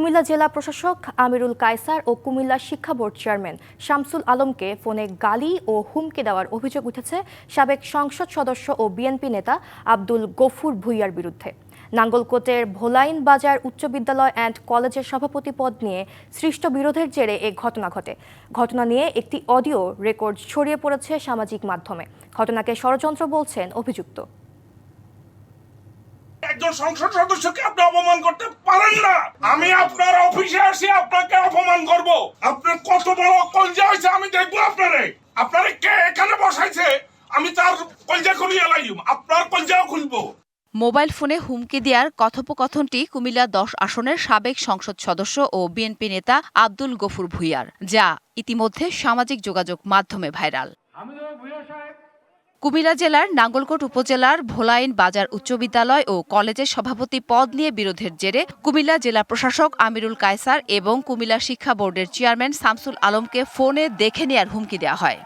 কুমিল্লা জেলা প্রশাসক আমিরুল কায়সার ও কুমিল্লা শিক্ষা বোর্ড চেয়ারম্যান শামসুল আলমকে ফোনে গালি ও হুমকি দেওয়ার অভিযোগ উঠেছে সাবেক সংসদ সদস্য ও বিএনপি নেতা আব্দুল গফুর ভুইয়ার বিরুদ্ধে। নাঙ্গলকোটের ভোলাইন বাজার উচ্চ বিদ্যালয় অ্যান্ড কলেজের সভাপতি পদ নিয়ে সৃষ্ট বিরোধের জেরে এ ঘটনা ঘটে। ঘটনা নিয়ে একটি অডিও রেকর্ড ছড়িয়ে পড়েছে সামাজিক মাধ্যমে। ঘটনাকে ষড়যন্ত্র বলছেন অভিযুক্ত। একজন সংসদ সদস্যকে আপনি অপমান করতে পারেন না। আসি আপনাকে অপমান করব। আপনার কত বড় কলজা হয়েছে আমি দেখব আপনারে। আপনারে কে এখানে বসাইছে? আমি তার কলজা খুলিয়ে লাইম আপনার কলজাও খুলবো। মোবাইল ফোনে হুমকি দেওয়ার কথোপকথনটি কুমিল্লা দশ আসনের সাবেক সংসদ সদস্য ও বিএনপি নেতা আব্দুল গফুর ভুইয়ার যা ইতিমধ্যে সামাজিক যোগাযোগ মাধ্যমে ভাইরাল। কুমিল্লা জেলার নাঙ্গলকোট উপজেলার ভোলাইন বাজার উচ্চ বিদ্যালয় ও কলেজের সভাপতি পদ নিয়ে বিরোধের জেরে কুমিল্লা জেলা প্রশাসক আমিরুল কায়সার এবং কুমিল্লা শিক্ষা বোর্ডের চেয়ারম্যান শামসুল আলমকে ফোনে দেখে নেয়ার হুমকি দেওয়া হয়।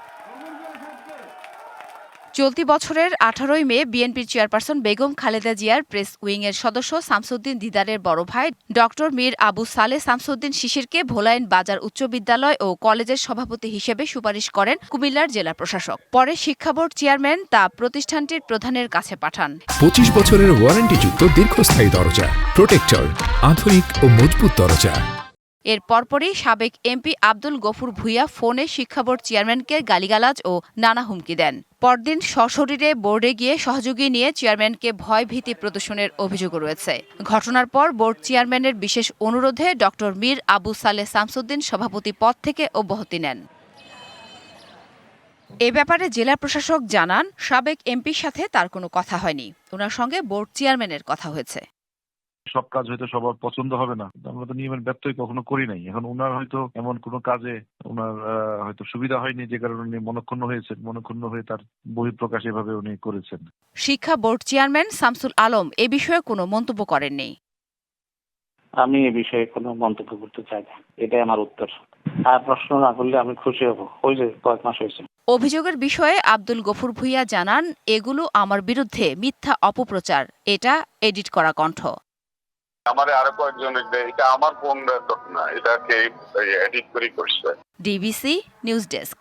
চলতি বছরের আঠারোই মে বিএনপির চেয়ারপারসন বেগম খালেদা জিয়ার প্রেস উইংয়ের সদস্য শামসুদ্দিন দিদারের বড় ভাই ডক্টর মীর আবু সালে শামসুদ্দিন শিশিরকে ভোলাইন বাজার উচ্চ বিদ্যালয় ও কলেজের সভাপতি হিসেবে সুপারিশ করেন কুমিল্লার জেলা প্রশাসক। পরে শিক্ষা বোর্ড চেয়ারম্যান তা প্রতিষ্ঠানটির প্রধানের কাছে পাঠান। পঁচিশ বছরের ওয়ারেন্টিযুক্ত দীর্ঘস্থায়ী দরজা, প্রোটেক্টর, আধুনিক ও মজবুত দরজা। এর পরপরই সাবেক এমপি আব্দুল গফুর ভুইয়া ফোনে শিক্ষা বোর্ড চেয়ারম্যানকে গালিগালাজ ও নানা হুমকি দেন। পরদিন সশরীরে বোর্ডে গিয়ে সহযোগী নিয়ে চেয়ারম্যানকে ভয় ভীতি প্রদর্শনের অভিযোগ রয়েছে। ঘটনার পর বোর্ড চেয়ারম্যানের বিশেষ অনুরোধে ডক্টর মীর আবু সালে শামসুদ্দিন সভাপতি পদ থেকে অব্যাহতি নেন। এ ব্যাপারে জেলা প্রশাসক জানান, সাবেক এমপির সাথে তার কোনো কথা হয়নি। ওনার সঙ্গে বোর্ড চেয়ারম্যানের কথা হয়েছে। সব কাজ হয়তো সবার পছন্দ হবে না। আমরা তো নিয়মের ব্যত্যয় কখনো করি নাই। এখন ওনার হয়তো এমন কোনো কাজে ওনার আহ, হয়তো সুবিধা হয়নি যে কারণে উনি মনক্ষুণ্ণ হয়েছেন। মনক্ষুণ্ণ হয়ে তার বহিঃপ্রকাশ এভাবে উনি করেছেন। শিক্ষা বোর্ড চেয়ারম্যান শামসুল আলম এ বিষয়ে কোনো মন্তব্য করেননি আমি এ বিষয়ে কোনো মন্তব্য করতে চাই না। এটাই আমার উত্তর। আর প্রশ্ন না করলে আমি খুশি হব। ওই যে কয়েক মাস হয়েছে। অভিযোগের বিষয়ে আব্দুল গফুর ভুইয়া জানান এগুলো আমার বিরুদ্ধে মিথ্যা অপপ্রচার। এটা এডিট করা কণ্ঠ। আমার আরও কয়েকজন এটা আমার ফোন না এটাকে এডিট করে করছে। DBC news desk